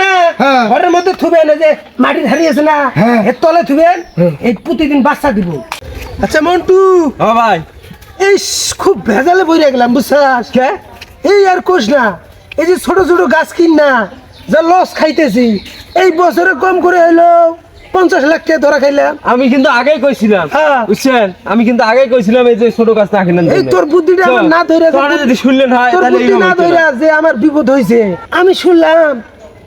না হ্যাঁ। ঘরের মধ্যে থুবেন যে মাটির হারিয়েছে না হ্যাঁ। এর তলে থুবেন। এই প্রতিদিন বাচ্চা দিব। আচ্ছা মন্টু। ও ভাই। এই খুব ভেজালে বইরে গেলাম বুঝছাস? এই আর কোষ না এই যে ছোট ছোট গাছ কিন না যা লস খাইতেছি। এই বছরে কম করে হইল পঞ্চাশ লাখ টাকা ধরা খাইলাম। আমি কিন্তু আগেই কইছিলাম হ্যাঁ। বুঝছেন? আমি কিন্তু আগেই কইছিলাম এই যে ছোট গাছ না কিনেন এই তোর বুদ্ধিটা আমার না ধরে যদি শুনলেন হয় তোর বুদ্ধি না ধরে যে আমার বিপদ হয়েছে আমি শুনলাম।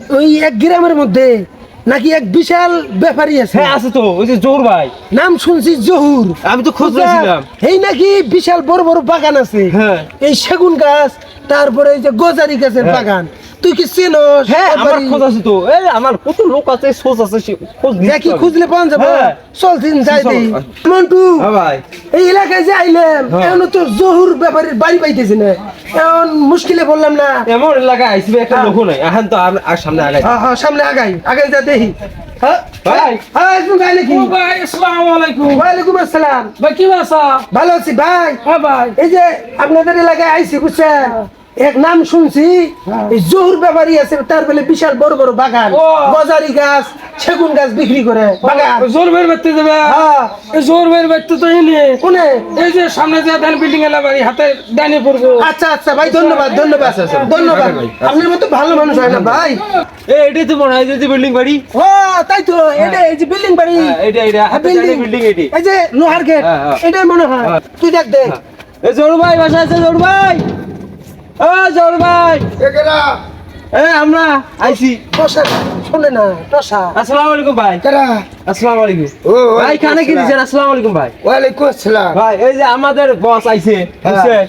ওই এক গ্রামের মধ্যে নাকি এক বিশাল ব্যাপারী আছে। হ্যাঁ আছে তো ওই যে জহুর ভাই। নাম শুনছি জহুর। আমি তো খোঁজ নিয়েছিলাম। এই নাকি বিশাল বড় বড় বাগান আছে। হ্যাঁ। এই সেগুন গাছ তারপরে এই যে গজারি গাছের হ্যাঁ। বাগান। তুই কি চেনস? হ্যাঁ আমার খোঁজ আছে তো। এই আমার কত লোক আছে সোচ আছে সে খোঁজ দেখি খুঁজলে পাওয়া যাবে। হ্যাঁ। চল দিন যাই। দিই মন্টু হ্যাঁ ভাই। এই এলাকায় যে আইলাম হ্যাঁ। এখন তো জহুর ব্যাপারীর বাড়ি পাইতেছি না। এখন মুশকিলে বললাম না। এমন এলাকায় আইসবে একটা। লোক নাই। এখন তো আর সামনে আগাই। হ্যাঁ হ্যাঁ সামনে আগাই। আগাই যা দেখি। ভাই। একদম গাই নাকি? ভাই আসসালামু আলাইকুম। ওয়ালাইকুম আসসালাম। ভাই কি বাসা ভালো আছি ভাই। ভাই। এই যে আপনাদের এলাকায় আইছি বুঝছেন? এক নাম শুনছি এই জহুর ব্যাপারী আছে তার বেলে বিশাল বড় বড় বাগান। গজারি গাছ সেগুন গাছ বিক্রি করে বাগান। জোর বের বাড়তে দেবে হ্যাঁ। জোর বের বাড়তে তো এনে কোনে? এই যে সামনে যে ধান বিল্ডিং এলা বাড়ি হাতে ডানে পড়ব। আচ্ছা আচ্ছা ভাই ধন্যবাদ ধন্যবাদ ধন্যবাদ। আপনার মতো ভালো মানুষ হয় না ভাই। এই এটাই তো মনে হয় যে বিল্ডিং বাড়ি। ও তাই তো এটা এই যে বিল্ডিং বাড়ি। হ্যাঁ, এটা এটা বিল্ডিং বিল্ডিং এটি। এই যে লোহার গেট হ্যাঁ, হ্যাঁ। এটাই মনে হয়। হ্যাঁ। তুই দেখ দেখ। এই জোর ভাই বাসা আছে জোর ভাই। ও ভাই। একেরা আমরা আইছি। টসা শোনে না টসা। আসসালামু আলাইকুম ভাই। কেরা আসসালামু আলাইকুম। ও ভাই খানে কি দিছেন? আসসালামু আলাইকুম ভাই। আসসালাম। ভাই এই যে আমাদের বস আইছে বুঝছেন?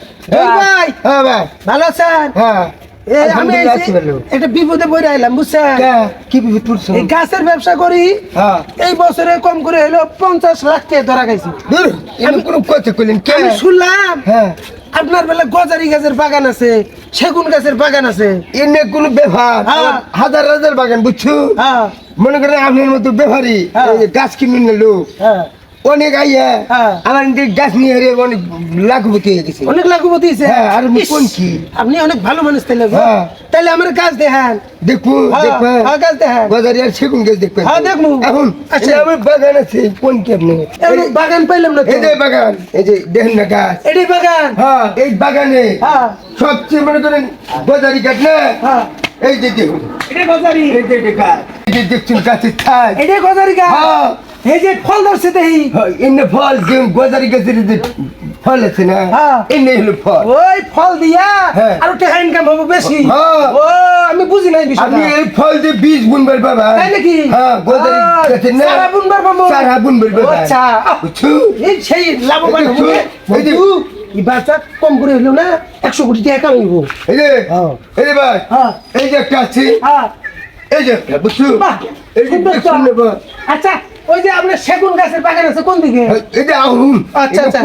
ভাই। হ্যাঁ ভাই। ভালো আছেন? হ্যাঁ। আমি আলহামদুলিল্লাহ আইছি, আছি ভালো। একটা বিপদে পড়ে আইলাম বুঝছেন? কি? বিপদ পড়ছো? এই গাছের ব্যবসা করি এই বছরে কম করে হলো পঞ্চাশ লাখ টাকা ধরা খাইছি। দূর কোনো কথা কইলেন আমি শুনলাম আপনার বেলা গজারি গাছের বাগান আছে সেগুন গাছের বাগান আছে। এনে কোনো ব্যাপার হ্যাঁ। হাজার হাজার বাগান বুঝছ? হ্যাঁ। মনে করেন আপনার মতো ব্যাপারী হ্যাঁ। গাছ কিনে নিলো অনেক আইয়া হ্যাঁ। আমার গাছ নিয়ে হেরে অনেক লাখপতি হয়ে গেছে। অনেক লাখপতি হয়েছে? হ্যাঁ, আর আমি কোন কি? আপনি অনেক ভালো মানুষ তাইলে গো। হ্যাঁ। তাইলে আমার কাজ দেখান। দেখব হ্যাঁ, হ্যাঁ, দেখান। বাজারে আর সেগুন গাছ দেখবেন হ্যাঁ, দেখব। এখন আচ্ছা। আমার বাগান আছে কোন কি আপনি? বাগান পাইলাম না এই যে বাগান এই যে দেখেন না গাছ। এটাই বাগান। হ্যাঁ এই বাগানে হ্যাঁ। সবচেয়ে মনে করেন বাজারি গাছ না? হ্যাঁ। এই যে দেখুন। এটাই গজারি এই যে এটা গাছ এই যে দেখছেন গাছের ছাই এটাই গজারি গাছ। হ্যাঁ। এই যে ফল ধরছে দেহি হ্যাঁ, এনে ফল গজারি গাছের যে ফল আছে না? হ্যাঁ। এনে হলো ফল। ওই ফল দিয়া হ্যাঁ। আর টাকা ইনকাম হবে বেশি। ও আমি বুঝি নাই বিষয়টা। আপনি এই ফল দিয়ে বীজ বুনবার বাবা তাই নাকি? হ্যাঁ গজারি ও, গাছের না। চারা বুনবার পাবো? চারা বুনবার বাবা আচ্ছা। বুঝছ এই সেই লাভবান হবে? এই যে- বাচ্চা কম করে হলো না একশো কোটি টাকা কামাইব এই যে। এই যে ভাই। এই যে একটা আছে। এই যে একটা, বুঝছ এই যে বাবা? আচ্ছা ওই যে আপনার সেগুন গাছের বাগান আছে কোন দিকে? এই যে আহুন আচ্ছা, আচ্ছা।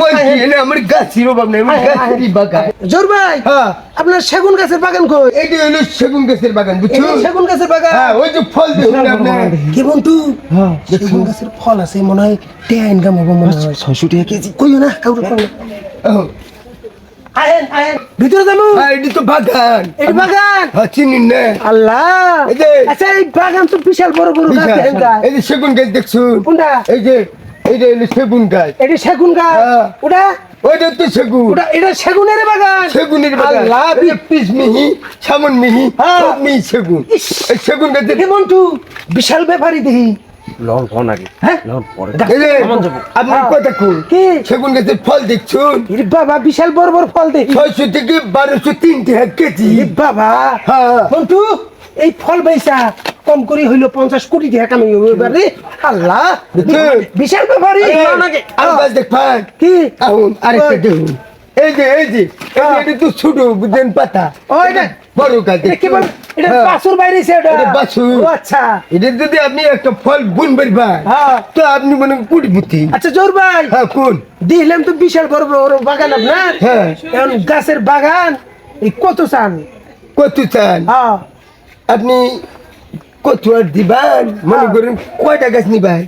এনে আমার গাছ ছিল বাবা আমার গাছেরই বাগান। জোর ভাই হ্যাঁ। আপনার সেগুন গাছের বাগান কই? এই যে হলো সেগুন গাছের বাগান বুঝছ? সেগুন গাছের বাগান। হ্যাঁ ওই যে ফল দেখুন আপনি। কি বন্ধু? হ্যাঁ সেগুন গাছের ফল আছে মনে হয় টেয়া ইনকাম হবে মনে হয়। ছয়শো টাকা কেজি। কইও না কাউরে কইও আহেন আহেন। ভিতরে যাব? হ্যাঁ এটি তো বাগান। এই বাগান? হ্যাঁ চিনিন না। আল্লাহ। এই যে- আচ্ছা এই বাগান তো বিশাল বড় বড় গাছ। এই যে সেগুন গাছ কোনটা? এই যে এই যে হলো সেগুন গাছ। এটি সেগুন গাছ। হ্যাঁ। ওটা? ওইটা তো সেগুন। ওটা এটা সেগুনের বাগান। সেগুনের বাগান। আল্লাহ পিস মিহি সামন মিহি। সব মিহি সেগুন। সেগুন মন্টু বিশাল ব্যাপারী দেখি। লন ফোন আগে হ্যাঁ? পরে। হ্যাঁ। কথা কোন কি? সেগুন গাছের ফল দেখছুন? বাবা বিশাল বড় বড় ফল দেখি। ছয়শো থেকে বারোশো তিন কেজি। বাবা। হ্যাঁ। মন্টু এই ফল বেচা কম করে হইল পঞ্চাশ কোটি টাকা কামাই হবে এবারে আল্লাহ বিশাল ব্যাপারী গাছ দেখবেন কি? আহুন আরেকটা দেখুন। এই যে এই যে এটা তো ছোট বুঝলেন পাতা। ও, এটা- বড় গাছ কি বল এটা হ্যাঁ। বাসুর বাইরে আচ্ছা। এটা যদি আপনি একটা ফল বুন পারবেন হ্যাঁ। তো আপনি মনে করেন বুদ্ধি আচ্ছা জোর ভাই। হ্যাঁ কোন? তো বিশাল বড় বড় বাগান আপনার। হ্যাঁ। এখন গাছের বাগান এই কত চান কত চান হ্যাঁ। আপনি কত আর দিবেন মনে করেন কয়টা গাছ নিবেন?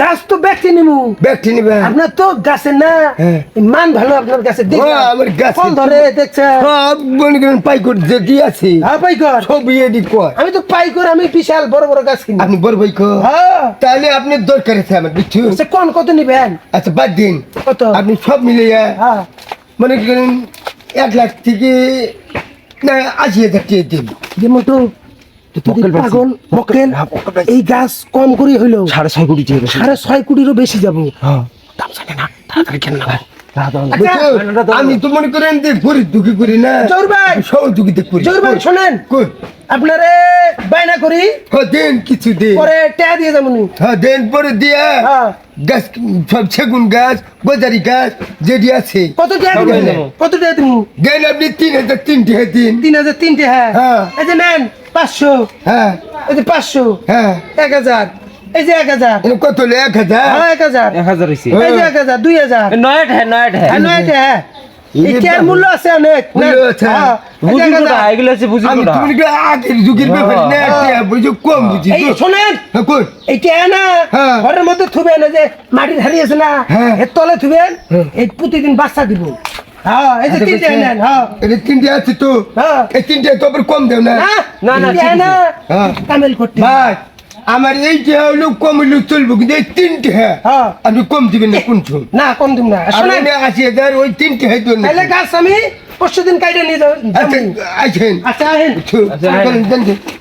গাছ তো ব্যক্তি নিমু। ব্যক্তি নিবে। আপনার তো গাছের না হ্যাঁ। মান ভালো আপনার গাছে হ্যাঁ, আমার গাছে- ফল ধরে দেখছে। সব মনে করেন পাইকর যে কি আছে হ্যাঁ পাইকর সবই এদিক কয় আমি তো পাইকর আমি বিশাল বড় বড় গাছ কিনি। আপনি বড় হ্যাঁ। তাহলে আপনি দরকার আছে আমার বুঝছ? সে কোন কত নিবেন? আচ্ছা বাদ দিন। কত? আপনি সব মিলিয়ে হ্যাঁ। মনে করেন এক লাখ থেকে না আশি হাজার টাকা দিন। যে যে পাগল মক্কেল এই গাছ কম করে হইল সাড়ে ছয় কোটি সাড়ে ছয় কোটিরও বেশি যাব। হ্যাঁ। দাম জানে না তাড়াতাড়ি কেন না আমি তো মনে করেন যে গরিব দুঃখী করি না। জোর ভাই। সব দুঃখীতে করি। জোর ভাই শোনেন। আপনারে বায়না করি। হ্যাঁ দেন কিছু দেন। পরে টেয়া দিয়ে যাব নি। হ্যাঁ দেন পরে দিয়া। হ্যাঁ। গাছ সব সেগুন গাছ গোজারি গাছ যেটি আছে। কত টাকা দিবেন কত টাকা দিব? দেন আপনি তিন হাজার তিন টাকা দিন। তিন হাজার তিনটে হ্যাঁ। হ্যাঁ। এই যে নেন। পাঁচশো। হ্যাঁ। এই যে পাঁচশো। হ্যাঁ। এক হাজার। এই যে এক হাজার। কত হলো? এক হাজার? হ্যাঁ এক হাজার। এক হাজার হয়েছে। এই যে এক হাজার দুই হাজার। নয়ট হ্যাঁ নয়ট হ্যাঁ। হ্যাঁ হ্যাঁ। মূল্য আছে অনেক? মূল্য। আছে। হ্যাঁ, বুঝি কোটা এগুলো হচ্ছে বুঝি আমি তুমি আগের যুগের ব্যাপার না একটা বুঝো কম বুঝি? এই। শোনেন। হ্যাঁ না হ্যাঁ। ঘরের মধ্যে থুবেন যে মাটির হাড়ি আছে না হ্যাঁ। এর তলে থুবেন। এই প্রতিদিন বাচ্চা দিব। হ্যাঁ এই যে আচ্ছা, তিনটে নেন হ্যাঁ। এটা তিনটে আছে তো হ্যাঁ। এই তিনটে তো আবার কম দেও না। না না, না, টেয়া ঠিক না হ্যাঁ। কামেল করতে ভাই আমার এইটা হলো কম হলো চলবো কিন্তু এই তিনটে হ্যাঁ হ্যাঁ। আপনি কম দিবেন না কোন না কম দিব না। আর শোনেন। আশি হাজার ওই তিনটে তাহলে গাছ আমি পরশু দিন কাইটে নিয়ে যাব আচ্ছা আছেন আচ্ছা আহেন আচ্ছা আচ্ছা,